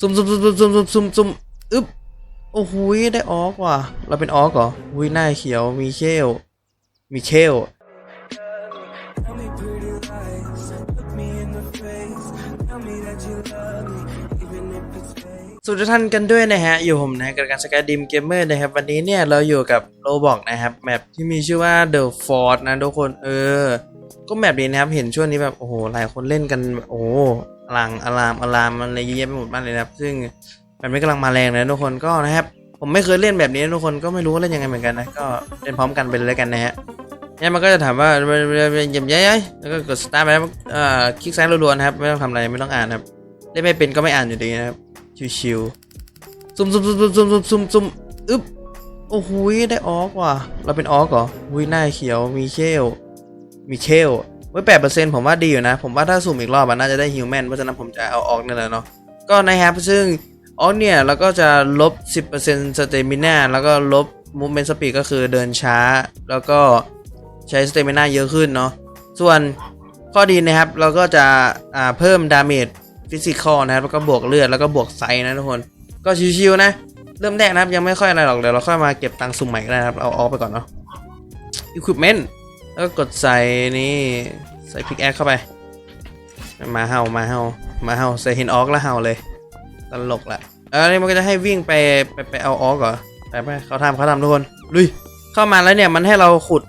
ซุ่มซุ่มซุ่มซุ่มซุ่มซุ่มซุ่มอึ๊บโอ้โหได้ออกว่ะ เราเป็นออกเหรอหุยหน้าเขียวมีเคลมีเคลสวัสดีท่านกันด้วยนะฮะ อยู่ผมนะกับการสกายดิมเกมเมอร์นะครับ วันนี้เนี่ยเราอยู่กับโรบอกนะครับ แมปที่มีชื่อว่า The Fort นะทุกคน เออ ก็แมปนี้นะครับ เห็นช่วงนี้แบบ โอ้โห หลายคนเล่นกัน โอ้ ลังอลามอลามอะไรเยอะแยะไปหมดบ้านเลยนะครับ ซึ่งแบบนี้กำลังมาแรงนะทุกคนก็นะครับ ผมไม่เคยเล่นแบบนี้ทุกคนก็ไม่รู้ว่าเล่นยังไงเหมือนกันนะก็เล่นพร้อมกันไปเลยแล้วกันนะฮะเนี่ยมันก็จะถามว่าเยี่ยมย้ายแล้วก็กดสตาร์ทไปแล้วเอ่อคลิกซ้ายรัวๆนะครับไม่ต้องทำอะไรไม่ต้องอ่านครับเล่นไม่เป็นก็ไม่อ่านอยู่ดีนะครับชิวๆซุ่มซุ่มซุ่มซุ่มซุ่มซุ่มซุ่มซุ่มอึ๊บโอ้โหได้ออกว่ะเราเป็นออกเหรอหุยหน้าเขียวมีเคลมีเคล ไว้แปดเปอร์เซ็นต์ผมว่าดีอยู่นะ ผมว่าถ้าสุ่มอีกรอบมันน่าจะได้ฮิวแมนเพราะฉะนั้นผมจะเอาออกนี่แหละเนาะก็นะครับซึ่งออกเนี่ยเราก็จะลบ 10%สเตมิน่าแล้วก็ลบมูฟเมนต์สปีดก็คือเดินช้า แล้วก็ใช้สเตมิน่าเยอะขึ้นเนาะส่วนข้อดีนะครับเราก็จะอ่าเพิ่มดาเมจฟิสิกอลนะครับแล้วก็บวกเลือดแล้วก็บวกไซส์นะทุกคนก็ชิวๆนะเริ่มแรกนะครับยังไม่ค่อยอะไรหรอกเดี๋ยวเราค่อยมาเก็บตังค์สุ่มใหม่ก็ได้นะครับ เอาออกไปก่อนเนาะ Equipment แล้วก็กดใส่นี่ ใส่พิกแอคเข้าไป มาเห่ามาเห่ามาเห่าใส่หินออกแล้วเห่าเลยตลกละเออนี่มันก็จะให้วิ่งไปไปไปเอาออกเหรอไปไปเขาทำเขาทำทุกคนลุยเข้ามาแล้วเนี่ยมันให้เราขุด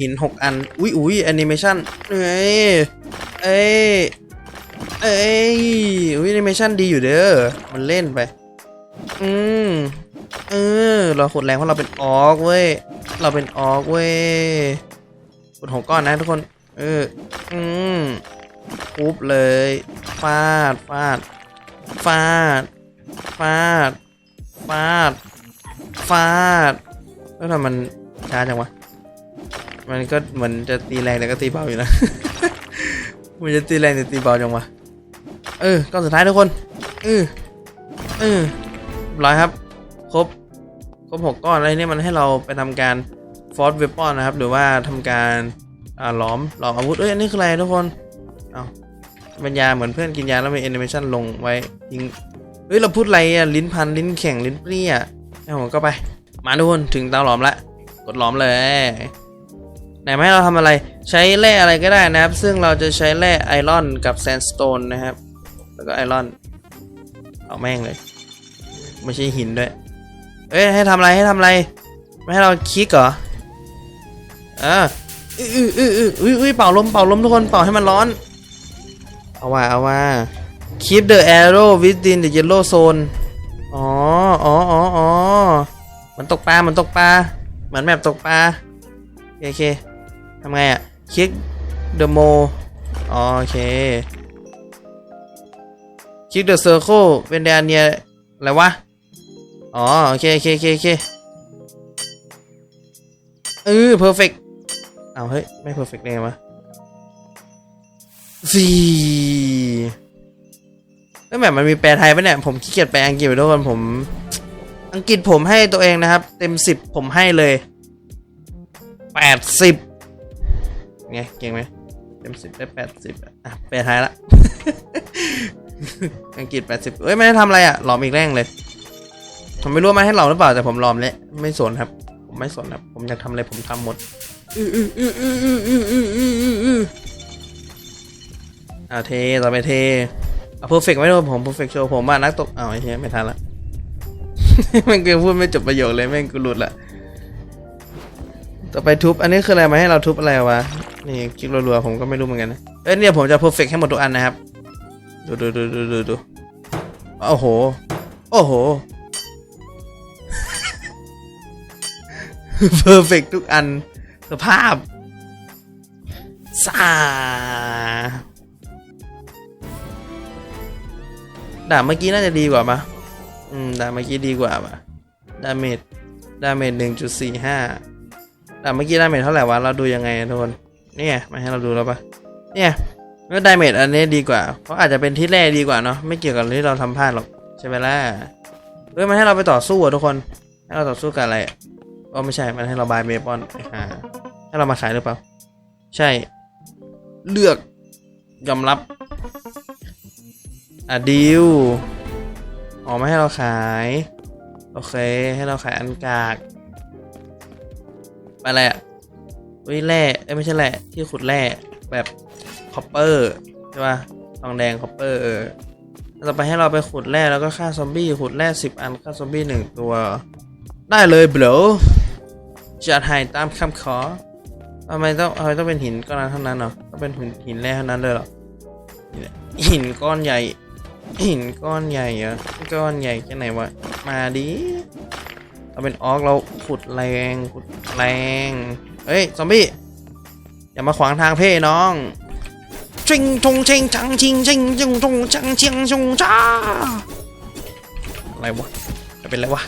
หินหกอัน อุ้ยอุ้ยแอนิเมชันเอ้ยเอ้ยเอ้ยอุ้ยแอนิเมชันดีอยู่เด้อมันเล่นไป อืมเออเราขุดแรงเพราะเราเป็นออกเว้ย เราเป็นออกเว้ยขุดหกก้อนนะทุกคน เออ อืมปุ๊บเลยฟาดฟาดฟาดฟาดฟาดฟาดแล้วทำไมมันช้าจังวะ มันก็เหมือนจะตีแรงแต่ก็ตีเบาอยู่นะ มันจะตีแรงแต่ตีเบาจังวะ เออก้อนสุดท้ายทุกคนเออเออร้อยครับ ครบ ครบหกก้อนอะไรเนี่ยมันให้เราไปทำการฟอร์ w เวปอนนะครับ หรือว่าทำการ อ่าหลอมหลอมอาวุธเอ้ยอันนี้คืออะไรทุกคนเอาเป็นยาเหมือนเพื่อนกินยาแล้วมีแอนิเมชันลงไว้ยิงเฮ้ยเราพูดอะไรอะลิ้นพันลิ้นแข็งลิ้นเปรี้ยเอาผมก็ไป มาทุกคนถึงเตาหลอมละกดหลอมเลยไหนไมาให้เราทำอะไรใช้แร่อะไรก็ได้นะครับ ซึ่งเราจะใช้แร่ไอรอนกับแซนสโตนนะครับ แล้วก็ไอรอนเอาแม่งเลย ไม่ใช่หินด้วยเอ้ยให้ทำอะไรให้ทำอะไร ไม่ให้เราคลิกเหรออ่า อืออืออืออืออุ้ยอุ้ยเป่าลมเป่าลมทุกคนเป่าให้มันร้อน เอาว่าเอาว่า keep the arrow within the yellow zone อ๋ออ๋ออ๋ออ๋อมันตกปลา มันตกปลา เหมือนแบบตกปลา โอเคทำไงอะ คลิก the mo โอเค คลิก the circle when they are near อะไรวะ อ๋อโอเคโอเคโอเคโอเคเออ perfect เอาเฮ้ย ไม่ perfect ได้ไงวะสี่เอ้ยแบบมันมีแปลไทยปะเนี่ย ผมขี้เกียจแปลอังกฤษไปทุกคนผม อังกฤษผมให้ตัวเองนะครับ เต็มสิบผมให้เลยแปดสิบไงเก่งไหมเต็มสิบได้แปดสิบอะแปลไทยละ อังกฤษแปดสิบเอ้ย ไม่ได้ทำอะไรอะหลอมอีกแรงเลย ผมไม่รู้ว่ามันให้หลอมหรือเปล่าแต่ผมหลอมเลยไม่สนครับ ผมไม่สนครับ ผมอยากทำอะไรผมทำหมด อื้ออื้ออื้ออื้ออื้ออื้ออื้ออื้ออื้ออื้ออ่าเทต่อไปเทเอาเพอร์เฟกต์ไว้ด้วยผมเพอร์เฟกต์โชว์ผมว่านักตกอ้าวไอ้เหี้ยไม่ทันละ แม่งกูพูดไม่จบประโยคเลยแม่งกูหลุดละต่อไปทุบ อันนี้คืออะไรมาให้เราทุบอะไรวะ นี่คลิกรัวๆผมก็ไม่รู้เหมือนกันนะเอ้ยเนี่ยผมจะ perfect ให้หมดทุกอันนะครับ ดูดูดูดูดูดูโอ้โห โอ้โห perfect ทุกอัน สภาพซาดาบเมื่อกี้น่าจะดีกว่าปะอืมดาบเมื่อกี้ดีกว่าปะดาเมจ ดาเมจหนึ่งจุดสี่ห้าแต่เมื่อกี้ดาเมจเท่าไหร่วะ เราดูยังไงทุกคน เนี่ยมาให้เราดูแล้วปะเนี่ยแล้วดาเมจอันนี้ดีกว่า เพราะอาจจะเป็นที่แร่ดีกว่าเนาะ ไม่เกี่ยวกับที่เราทำพลาดหรอกใช่ไหมล่ะเฮ้ยมันให้เราไปต่อสู้อะทุกคน ให้เราต่อสู้กับอะไรอะอ๋อไม่ใช่ มันให้เราบายเมปอนไอ้ห่า ให้เรามาขายหรือเปล่า ใช่ เลือกยอมรับอะดิวอ๋อไม่ให้เราขาย โอเค ให้เราขายอันกากอะไรอะอุ้ยแร่เอ้ยไม่ใช่แร่ที่ขุดแร่แบบคอปเปอร์ใช่ป่ะทองแดงคอปเปอร์เออต่อไปให้เราไปขุดแร่แล้วก็ฆ่าซอมบี้ขุดแร่สิบอันฆ่าซอมบี้หนึ่งตัว ได้เลยเบลจัดให้ตามคำขอ ทำไมต้องทำไมต้องเป็นหินก้อนนั้นเท่านั้นเหรอต้องเป็นหินหินแร่เท่านั้นเลยเหรอหินก้อนใหญ่ หินก้อนใหญ่เหรอก้อนใหญ่แค่ไหนวะมาดิเราเป็นออกเราขุดแรงขุดแรงเฮ้ยซอมบี้อย่ามาขวางทางเพ่น้องชิงชงเชงจังชิงชิงจงจงจังเชียงชงจ้าอะไรวะจะเป็นอะไรวะ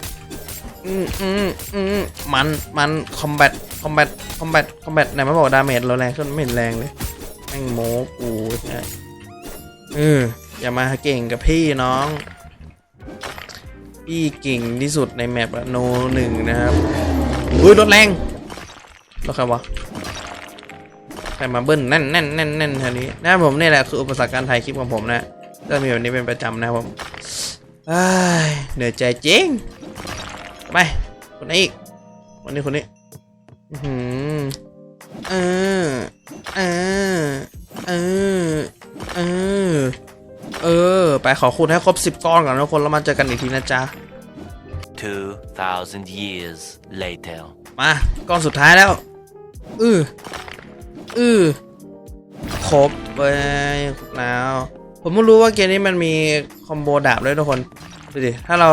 อืมอืมอืมมันมันคอมแบทคอมแบท คอมแบทคอมแบทไหนมาบอกดาเมจเราแรงขึ้นไม่เห็นแรงเลยแม่งโม้กูเนี่ยเอออย่ามาเก่งกับพี่น้อง พี่เก่งที่สุดในแมปอะโนหนึ่งนะครับอุ้ยรถแรงรถใครวะใครมาเบิ้ลแน่นแน่นแน่นแน่นแถวนี้นะผมนี่แหละคืออุปสรรคการถ่ายคลิปของผมนะก็มีแบบนี้เป็นประจำนะครับผมอ้ายเหนื่อยใจจริงไปคนนี้อีกคนนี้คนนี้ อื้อหือเออเออเออเออเออ ไปขอคูณให้ครบสิบก้อนก่อนทุกคนแล้วมาเจอกันอีกทีนะจ๊ะ 2,000 years later. มาก้อนสุดท้ายแล้ว อืออือครบไปแล้วผมไม่รู้ว่าเกมนี้มันมีคอมโบดาบด้วยทุกคน ดูดิ ถ้าเรา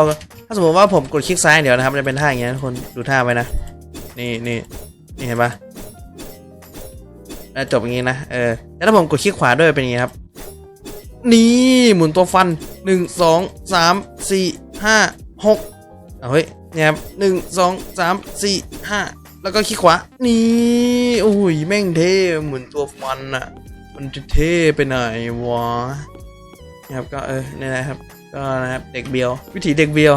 ถ้าสมมติว่าผมกดคลิกซ้ายเดี๋ยวนะครับ จะเป็นท่าอย่างเงี้ยทุกคน ดูท่าไว้นะ นี่นี่ นี่เห็นปะจบอย่างงี้นะ เออ แล้วถ้าผมกดคลิกขวาด้วยเป็นย่างงี้ครับ นี่หมุนตัวฟันหนึ่งสองสามสี่ห้าหกเอาเฮ้ยเนี่ยครับหนึ่งสองสามสี่ห้าแล้วก็คลิกขวา นี่โอ้ยแม่งเท่เหมือนตัวฟันอะมันจะเท่ไปไหนวะนะครับก็เออนี่นะครับ ก็นะครับเด็กเบียว วิถีเด็กเบียว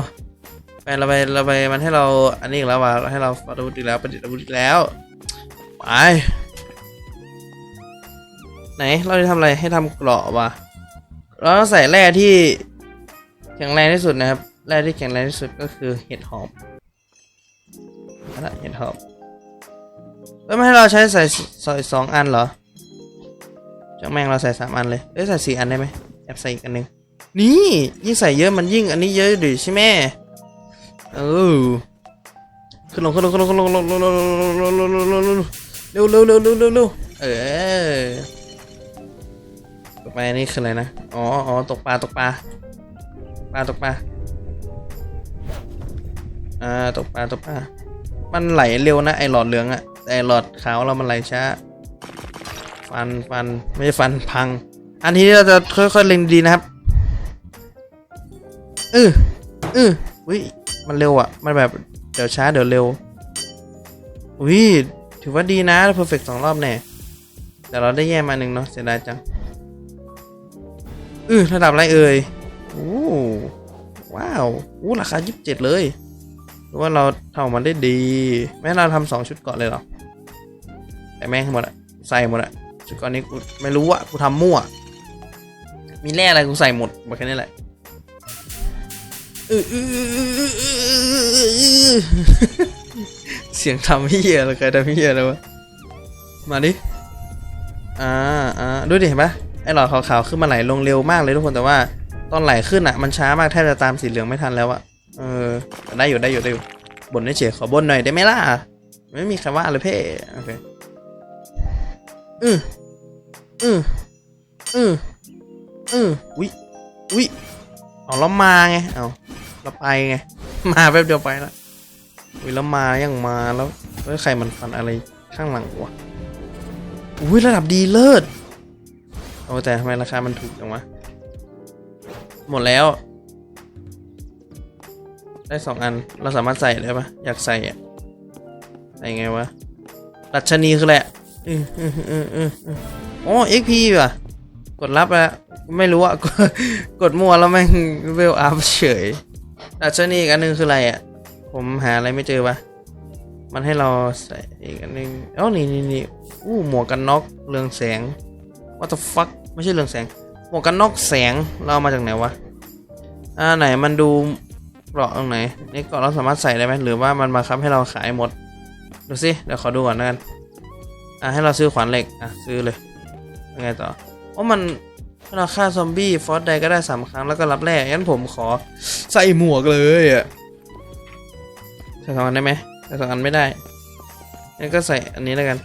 ไปเราไปเราไปมันให้เราอันนี้อีกแล้วว่ะให้เราประดิษฐ์อีกแล้วประดิษฐ์อาวุธอีกแล้วไปไหนเราจะทำอะไรให้ทำเกราะวะเราต้องใส่แร่ที่แข็งแรงที่สุดนะครับแร่ที่แข็งแรงที่สุดก็คือเห็ดหอมนั่นแหละเห็ดหอมแล้วไม่ให้เราใช้ใส่ใส่สองอันเหรอจังแม่งเราใส่สามอันเลยเอ้ยใส่สี่อันได้ไหมแอบใส่อีกอันหนึ่งนี่ยิ่งใส่เยอะมันยิ่งอันนี้เยอะดิใช่ไหม เออขึ้นลงขึ้นลงขึ้นลงขึ้นลงลงลงลงลงลงลงลงลงเร็วเร็วเร็วเร็วเร็วเร็วเออต่อไปนี่คืออะไรนะอ๋ออ๋อตกปลาตกปลาปลาตกปลาอ่าตกปลาตกปลามันไหลเร็วนะไอหลอดเหลืองอะแต่ไอหลอดขาวเรามันไหลช้าฟันฟันไม่ใช่ฟันพัง อันนี้เราจะค่อยๆเล็งดีนะครับเออเออวิ มันเร็วอะมันแบบ เดี๋ยวช้าเดี๋ยวเร็ววิถือว่าดีนะเพอร์เฟกสองรอบแน่แต่เราได้แย่มาหนึ่งเนาะเสียดายจังอือระดับอะไรเอ่ยโอ้ว้าวอู้ราคายีิบเจ็ดเลยหรือว่าเราทำมันได้ดี แม้เราทำสองชุดเกาะเลยเหรอ แต่แม่งหมดอะใส่หมดอะชุดกาะนี้กูไม่รู้อะกูทำมั่ว มีแร่อะไรกูใส่หมดหมดแค่นี้แหละ เสียงทำเฮียอะไรใครทำเฮียอะไรวะ มาดิ อ่าอ่าดูดิเห็นปะไอหลอดขาวๆขึ้นมาไหลลงเร็วมากเลยทุกคนแต่ว่าตอนไหลขึ้นอะ มันช้ามากแทบจะตามสีเหลืองไม่ทันแล้วอะเออได้อยู่ได้อยู่ได้อยู่บนได้เฉยขอบนหน่อยได้ไหมล่ะ ไม่มีใครว่าเลยเพ่โอเคอืออืออืออือวิวิเอาล้วมาไงเอา เราไปไง มาแป๊บเดียวไปละวิแล้วมายังมาแล้วแล้วใครมันฟันอะไรข้างหลังวะอุ้ยระดับดีเลิศโอ้แต่ทำไมราคามันถูกจังวะ หมดแล้ว ได้สองอันเราสามารถใส่ได้ปะอยากใส่อะใส่ไงวะดัชนีคือแหละอืออืออืออืออือโอ้ XP ว่ะ กดรับแล้วไม่รู้อะกดกดมั่วแล้วแม่งเวลอัพเฉย ดัชนีอีกอันหนึงคืออะไรอะ ผมหาอะไรไม่เจอปะมันให้เราใส่อีกอันหนึงเอ้านี่นี่นี่อู้หมวกกันน็อกเรืองแสง what the fuck ไม่ใช่เรืองแสง หมวกกันน็อกแสง เรามาจากไหนวะ อ่าไหนมันดูเกราะตรงไหนนี่เกราะเราสามารถใส่ได้ไหมหรือว่ามันบังคับให้เราขายหมด ดูสิ เดี๋ยวขอดูก่อนแล้วกัน อะให้เราซื้อขวานเหล็ก อะซื้อเลยยังไงต่อโอ้มัน ถ้าเราฆ่าซอมบี้ฟอสใดก็ได้สามครั้งแล้วก็รับแร่งั้นผมขอใส่หมวกเลยอะใส่สองอันได้ไหมใส่สองอันไม่ได้งั้นก็ใส่อันนี้แล้วกัน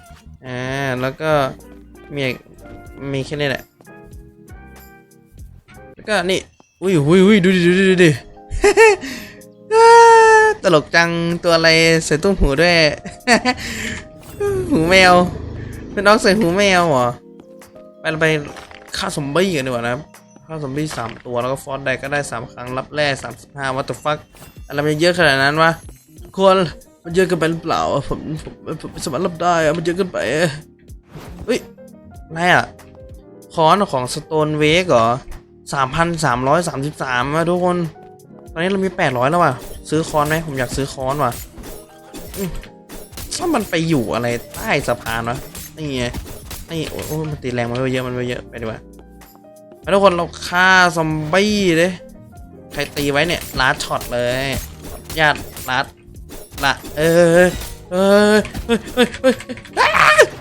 อ่าแล้วก็มีมีแค่นี้แหละแล้วก็นี่อุ้ยอุ้ยอุ้ยดูดิดูดิดูดิตลกจังตัวอะไรใส่ตุ้มหูด้วย หูแมวเป็นน้องใส่หูแมวเหรอไปไป ฆ่าซอมบี้กันดีกว่านะครับฆ่าซอมบี้สามตัวแล้วก็ฟอสใดก็ได้สามครั้งรับแร่สามสิบห้าวัตถุฟักอะไรมันเยอะขนาดนั้นวะคนมันเยอะเกินไปหรือเปล่าผมผมผมไม่สามารถรับได้อะมันเยอะเกินไปเฮ้ยอะไรอะคอนของสโตนเวกเหรอสามพันสามร้อยสามสิบสามอะทุกคนตอนนี้เรามีแปดร้อยแล้วว่ะซื้อคอนไหมผมอยากซื้อคอนว่ะถ้ามันไปอยู่อะไรใต้สะพานวะนี่ไง นี่โอ้โอ้มันตีแรงมันไปเยอะมันไปเยอะไปดีกว่าไปทุกคนเราฆ่าซอมบี้เลยใครตีไว้เนี่ยลัดช็อตเลยญาติลัดละเออเออเฮ้ย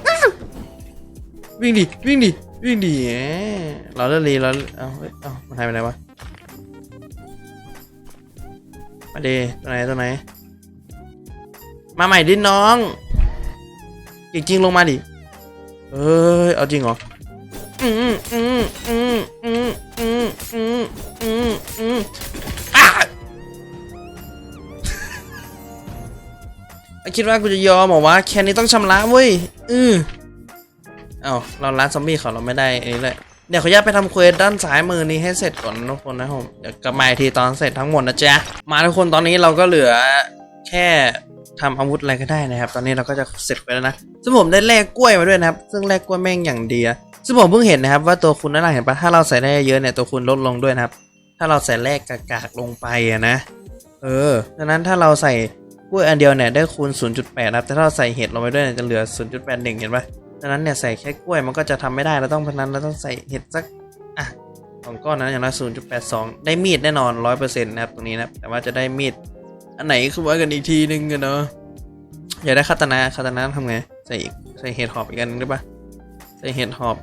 เออวิ่งดิวิ่งดิวิ่งดิเอ้ยเราเลือกรีเราเอาเฮ้ยเอามันหายไปไหนวะมาดีตัวไหนตัวไหนมาใหม่ดิน้องจริงๆลงมาดิ เอ้ย เอาจริงเหรอ อืมอืมอืมอืมอืมอืมอืมอืมอะคิดว่ากูจะยอมเหรอวะแค่นี้ต้องชำระเว้ย อือเอา เราล้านซอมบี้เขาเราไม่ได้เองเลยเดี๋ยวขออนุญาตไปทำเควสด้านซ้ายมือนี้ให้เสร็จก่อนทุกคนนะผม เดี๋ยวกลับมาทีตอนเสร็จทั้งหมดนะจ๊ะ มาทุกคนตอนนี้เราก็เหลือแค่ ทำอาวุธอะไรก็ได้นะครับ ตอนนี้เราก็จะเสร็จไปแล้วนะซึ่งผมได้แลกกล้วยมาด้วยนะครับ ซึ่งแลกกล้วยแม่งอย่างดีอะซึ่งผมเพิ่งเห็นนะครับว่าตัวคุณนั่นแหละเห็นปะถ้าเราใส่ได้เยอะเนี่ยตัวคุณลดลงด้วยนะครับ ถ้าเราใส่แลกกากๆลงไปอะนะ เออดังนั้นถ้าเราใส่กล้วยอันเดียวเนี่ยได้คูณ 0.8นะครับแต่ถ้าเราใส่เห็ดลงไปด้วยเนี่ยจะเหลือ 0.81 เห็นปะดังนั้นเนี่ยใส่แค่กล้วยมันก็จะทำไม่ได้เราต้องพนั้นเราต้องใส่เห็ดสักอะสองก้อนนั้นอย่างน้อย0.82 ได้มีดแน่นอน 100%นะครับตรงนี้นะแต่ว่าจะได้มีด อันไหนคือว่ากันอีกทีนึงกันเนาะอยากได้คาตานะคาตานะทำไง ใส่อีกใส่เห็ดหอบอีกอันนึงได้ปะใส่เห็ดหอบ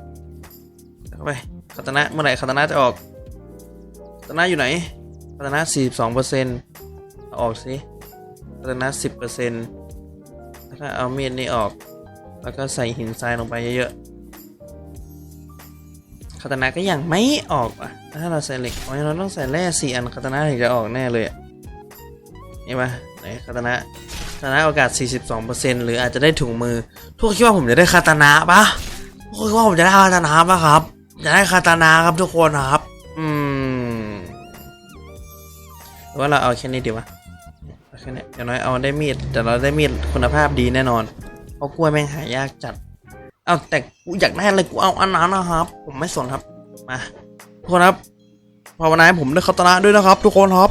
เข้าไปคาตานะเมื่อไหร่คาตานะจะออกคาตานะอยู่ไหนคาตานะสี่สองเปอร์เซ็นต์ออกสิคาตานะสิบเปอร์เซ็นต์แล้วก็เอาเมีดนี้ออก แล้วก็ใส่หินทรายลงไปเยอะๆคาตานะก็ยังไม่ออกอะถ้าเราใส่เหล็กอ๋อเราต้องใส่แร่สี่อันคาตานะถึงจะออกแน่เลยอะ นี่ปะไหนคาตานะคาตานะโอกาส 42%หรืออาจจะได้ถุงมือ ทุกคนคิดว่าผมจะได้คาตานะปะทุกคนคิดว่าผมจะได้คาตานะปะครับจะได้คาตานะครับทุกคนครับ อืมหรือว่าเราเอาแค่นี้ดีวะแค่นี้อย่างน้อยเอาได้มีด แต่เราได้มีดคุณภาพดีแน่นอน เพราะกล้วยแม่งหายากจัด เอาแต่กูอยากได้อะไรกูเอาอันนั้นนะครับ ผมไม่สนครับ มาทุกคนครับภาวนาให้ผมได้คาตานะด้วยนะครับ ทุกคนครับ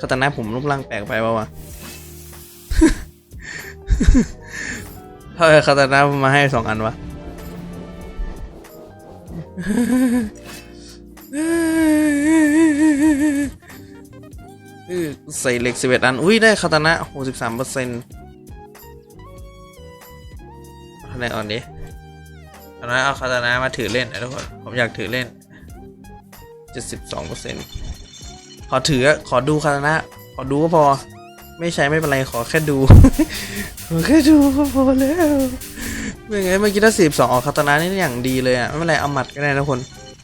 คาตานะผมรูปร่างแปลกไปป่าวะเฮ้ยคาตานะมาให้สองอันวะใส่เหล็กสิบเอ็ดอัน อุ้ยได้คาตานะหกสิบสามเปอร์เซ็นต์คะแนนอ่อนดิคาตานะเอาคาตานะมาถือเล่นนะทุกคน ผมอยากถือเล่นเจ็ดสิบสองเปอร์เซ็นต์ ขอถือขอดูคาตนะ ขอดูก็พอ ไม่ใช้ไม่เป็นไรขอแค่ดู ขอแค่ดูก็พอแล้วไม่งั้นเมื่อกี้ถ้าสิบสองออกคาตานะนี่อย่างดีเลยอะไม่เป็นไรเอาหมัดก็ได้นะคน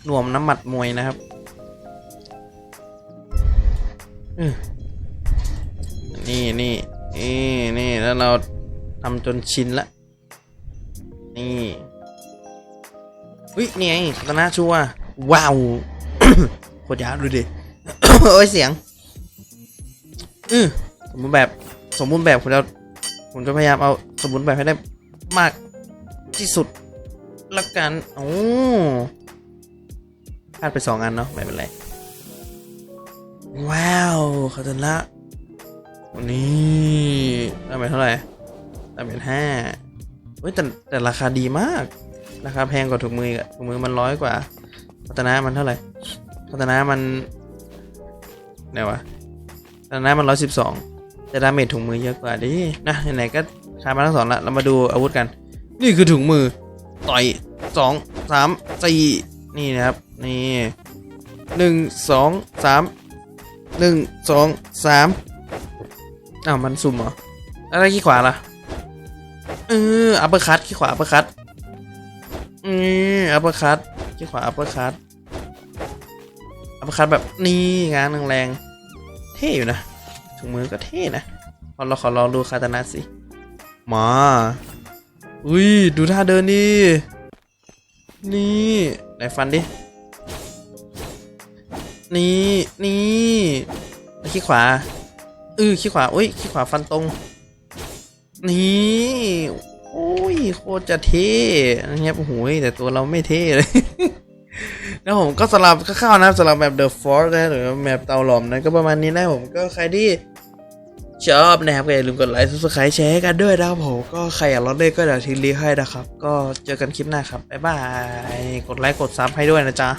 หน่วมน้ำหมัดมวยนะครับนี่นี่นี่นี่แล้วเราทำจนชินละ นี่อุ้ยนี่ไงคาตนะชัวว้าวโคตรยาวดูดิ โอ้ยเสียง อือสมบูรณ์แบบสมบูรณ์แบบผมจะผมจะพยายามเอาสมบูรณ์แบบให้ได้มากที่สุดละกันโอ้พลาดไปสองอันเนาะไม่เป็นไร ว้าวคาตานะนี่ได้ไปเท่าไหร่ได้ไปห้าเฮ้ยแต่แต่ราคาดีมาก ราคาแพงกว่าถุงมืออะถุงมือมันร้อยกว่าคาตานะมันเท่าไหร่คาตานะมัน ไหนวะคาตานมันร้อยสิบสองแต่ดาเมจถุงมือเยอะกว่าดินะไหนๆก็ขามาทั้งสองละเรามาดูอาวุธกัน นี่คือถุงมือต่อยสองสามสี่นี่นะครับ นี่หนึ่งสองสามหนึ่งสองสามอ้าวมันสุ่มเหรออะไรขี้ขวาล่ะเอออัปเปอร์คัตขี้ขวาอัปเปอร์คัตอืมอัปเปอร์คัตขี้ขวาอัปเปอร์คัต อัปเปอร์คัตแบบนี่งานแรงๆเท่อยู่นะถุงมือก็เท่นะขอเราขอลองดูคาตานะสิมาอุ้ยดูท่าเดินดินี่ไหนฟันดินี่นี่ขี้ขวาเออขี้ขวาอุ้ยขี้ขวาฟันตรง นี่โอ้ยโคตรจะเท่นะครับโอ้โหแต่ตัวเราไม่เท่เลย แล้วผมก็สลับข้านะครับสลับแบบ The Force นะหรือแมปเตาหลอมนะก็ประมาณนี้นะผมก็ใครที่ชอบนะครับก็อย่าลืมกดไลค์ซับสไครต์แชร์กันด้วยนะครับผมก็ใครอยากลดเลขก็เดี๋ยวทิ้งลิงก์ให้นะครับ ก็เจอกันคลิปหน้าครับ บ๊ายบาย กดไลค์กดซับให้ด้วยนะจ๊ะ